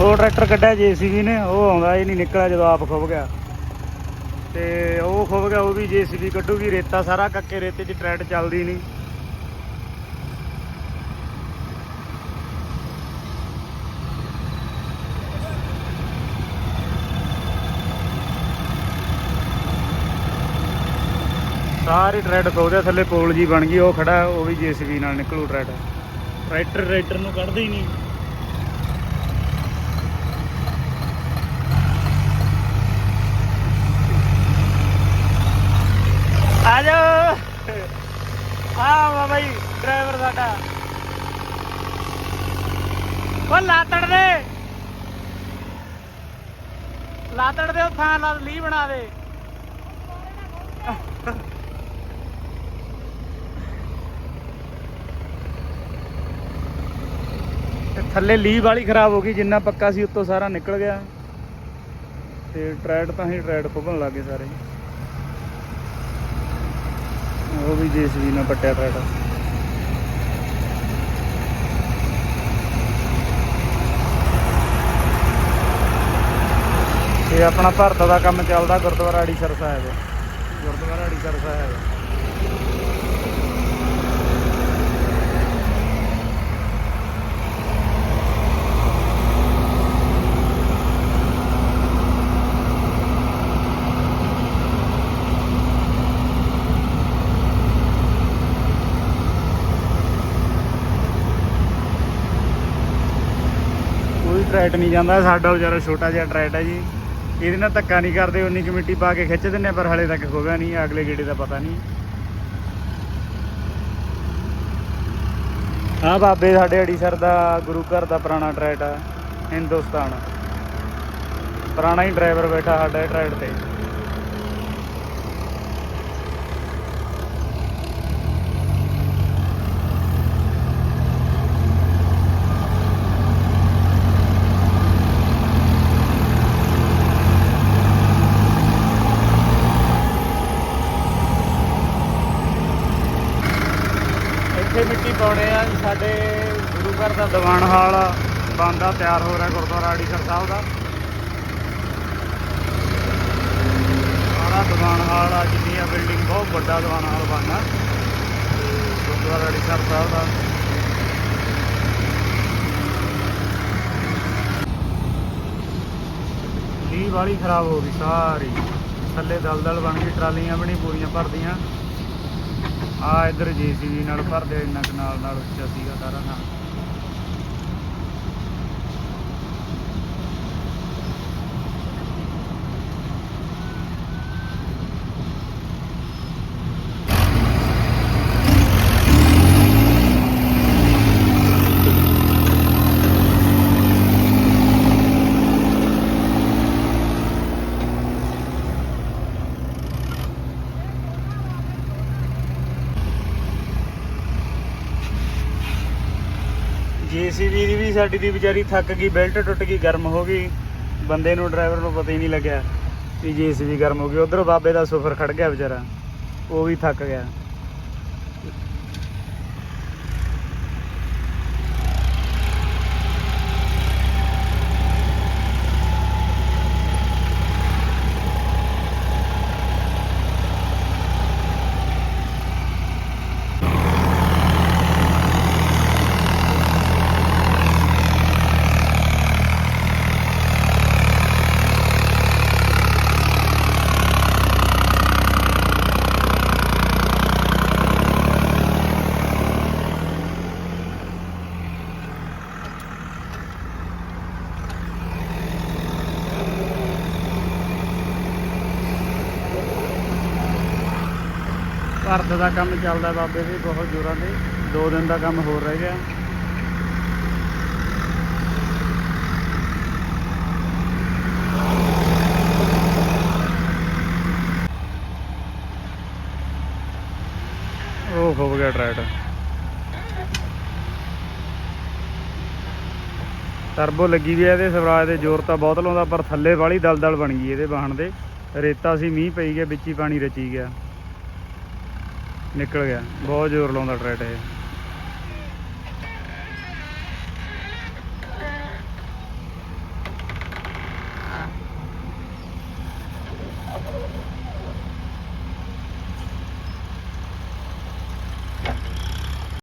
ਉਹ ਟਰੈਕਟਰ ਕੱਢਿਆ ਜੀਸੀਬੀ ਨੇ, ਉਹ ਆਉਂਦਾ ਇਹ ਨਹੀਂ, ਨਿਕਲਿਆ ਜਦੋਂ ਆਪ ਖੁੱਭ ਗਿਆ। ਤੇ ਉਹ ਖੁੱਭ ਗਿਆ, ਉਹ ਵੀ ਜੀਸੀਬੀ ਕੱਢੂਗੀ, ਰੇਤਾ ਸਾਰਾ ਕੱਕੇ ਰੇਤੇ 'ਚ ਟਰੈਕਟਰ ਚੱਲਦੀ ਨਹੀਂ। ਸਾਰੇ ਟਰੈਕਟ ਖੋਦੇ ਥੱਲੇ ਪੋਲ ਜੀ ਬਣ ਗਈ, ਉਹ ਖੜਾ, ਉਹ ਵੀ ਜੀਸੀਬੀ ਨਾਲ ਨਿਕਲੂ ਟਰੈਡ ਟਰੈਕਟਰ ਟਰੈਕਟਰ ਨੂੰ ਕੱਢਦੇ ਹੀ ਨਹੀਂ ਆ ਜਾ ਆ ਵਾ ਬਾਈ ਡਰਾਈਵਰ ਸਾਡਾ। ਉਹ ਲਾਤੜ ਦੇ। ਲਾਤੜ ਦੇ ਉਹ ਥਾਂ ਨਾਲ ਲੀ ਬਣਾ ਦੇ। ਥੱਲੇ ਲੀਵ ਵਾਲੀ ਖਰਾਬ ਹੋ ਗਈ, ਜਿੰਨਾ ਪੱਕਾ ਸੀ ਉੱਤੋਂ ਸਾਰਾ ਨਿਕਲ ਗਿਆ। ਤੇ ਟਰੈਡ ਤਾਂ ਹੀ ਟਰੈਡ ਖੁੱਭਣ ਲੱਗੇ ਸਾਰੇ। ਉਹ ਵੀ ਜੇਸਬੀ ਨਾਲ ਪੱਟਿਆ ਟਰੈਡ ਇਹ ਆਪਣਾ ਭਾਰਤ ਦਾ ਕੰਮ ਚੱਲਦਾ ਗੁਰਦੁਆਰਾ ਅੜੀਸਰ ਸਾਹਿਬ ਗੁਰਦੁਆਰਾ ਅੜੀਸਰ ਸਾਹਿਬ ਟਰੈਟ ਨਹੀਂ ਜਾਂਦਾ, ਸਾਡਾ ਵਿਚਾਰਾ ਛੋਟਾ ਜਿਹਾ ਟਰੈਟ ਹੈ ਜੀ। ਇਹਦੇ ਨਾਲ ਧੱਕਾ ਨਹੀਂ ਕਰਦੇ, ਉਨੀ ਕਮੇਟੀ ਪਾ ਕੇ ਖਿੱਚ ਦਿੰਨੇ ਪਰ ਹਲੇ ਤੱਕ ਖੋਗਾ ਨਹੀਂ, ਅਗਲੇ ਗੇੜੇ ਦਾ ਪਤਾ ਨਹੀਂ। ਹਾਂ ਬਾਬੇ, ਸਾਡੇ ਅੜੀਸਰ ਦਾ ਗੁਰੂ ਘਰ ਦਾ ਪੁਰਾਣਾ ਟਰੈਟ ਆ ਹਿੰਦੁਸਤਾਨ। ਪੁਰਾਣਾ ਹੀ ਡਰਾਈਵਰ ਬੈਠਾ ਸਾਡਾ ਟਰੈਟ ਤੇ। ਇੱਥੇ ਆ ਸਾਡੇ ਗੁਰੂ ਘਰ ਦਾ ਦੀਵਾਨ ਹਾਲ ਬਣਦਾ, ਤਿਆਰ ਹੋ ਰਿਹਾ ਗੁਰਦੁਆਰਾ ਅੜੀਸਰ ਸਾਹਿਬ ਦਾ। ਸਾਰਾ ਦੀਵਾਨ ਹਾਲ ਆ ਜਿੰਨੀ ਆ ਬਿਲਡਿੰਗ, ਬਹੁਤ ਵੱਡਾ ਦੀਵਾਨ ਹਾਲ ਬਣਨਾ। ਗੁਰਦੁਆਰਾ ਅੜੀਸਰ ਸਾਹਿਬ ਦਾ। ਲੀ ਵਾਲੀ ਖਰਾਬ ਹੋ ਗਈ ਸਾਰੀ। ਥੱਲੇ ਦਲਦਲ ਬਣ ਗਈ ਟਰਾਲੀਆਂ ਵੀ ਨਹੀਂ ਪੂਰੀਆਂ ਭਰਦੀਆਂ। ਆ ਇਧਰ ਜੀਸੀਬੀ ਨਾਲ ਭਰਦੇ ਇੰਨਾ ਕਨਾਲ ਨਾਲ ਉੱਚਾ ਸੀਗਾ ਸਾਰਾ ਨਾਲ ਜੀਸੀਬੀ ਦੀ ਵੀ ਸਾਡੀ ਦੀ ਵਿਚਾਰੀ ਥੱਕ ਗਈ, ਬੈਲਟ ਟੁੱਟ ਗਈ, ਗਰਮ ਹੋ ਗਈ। ਬੰਦੇ ਨੂੰ ਡਰਾਈਵਰ ਨੂੰ ਪਤਾ ਹੀ ਨਹੀਂ ਲੱਗਿਆ ਵੀ ਜੀਸੀਬੀ ਗਰਮ ਹੋ ਗਈ। ਉਧਰੋਂ ਬਾਬੇ ਦਾ ਸਫਰ ਖੜ ਗਿਆ ਵਿਚਾਰਾ, ਉਹ ਵੀ ਥੱਕ ਗਿਆ। ਭਾਰਤ ਦਾ ਕੰਮ ਚੱਲਦਾ ਬਾਬੇ ਦੇ ਬਹੁਤ ਜ਼ੋਰਾਂ ਤੇ ਦੋ ਦਿਨ ਦਾ ਕੰਮ ਹੋਰ ਰਹਿ ਗਿਆ। ਉਹ ਹੋ ਗਿਆ ਟਰੈਟ ਟਰਬੋ ਲੱਗੀ ਵੀ ਆ ਇਹਦੇ, ਸਵਰਾਜ ਦੇ ਜ਼ੋਰ ਤਾਂ ਬਹੁਤ ਲਾਉਂਦਾ, ਪਰ ਥੱਲੇ ਵਾਲੀ ਦਲਦਲ ਬਣ ਗਈ ਇਹਦੇ ਵਾਹਣ ਦੇ। ਰੇਤਾ ਸੀ, ਮੀਂਹ ਪਈ ਗਿਆ, ਵਿੱਚ ਹੀ ਪਾਣੀ ਰਚੀ ਗਿਆ। ਨਿਕਲ ਗਿਆ। ਬਹੁਤ ਜ਼ੋਰ ਲਾਉਂਦਾ ਟਰੈਟ ਇਹ।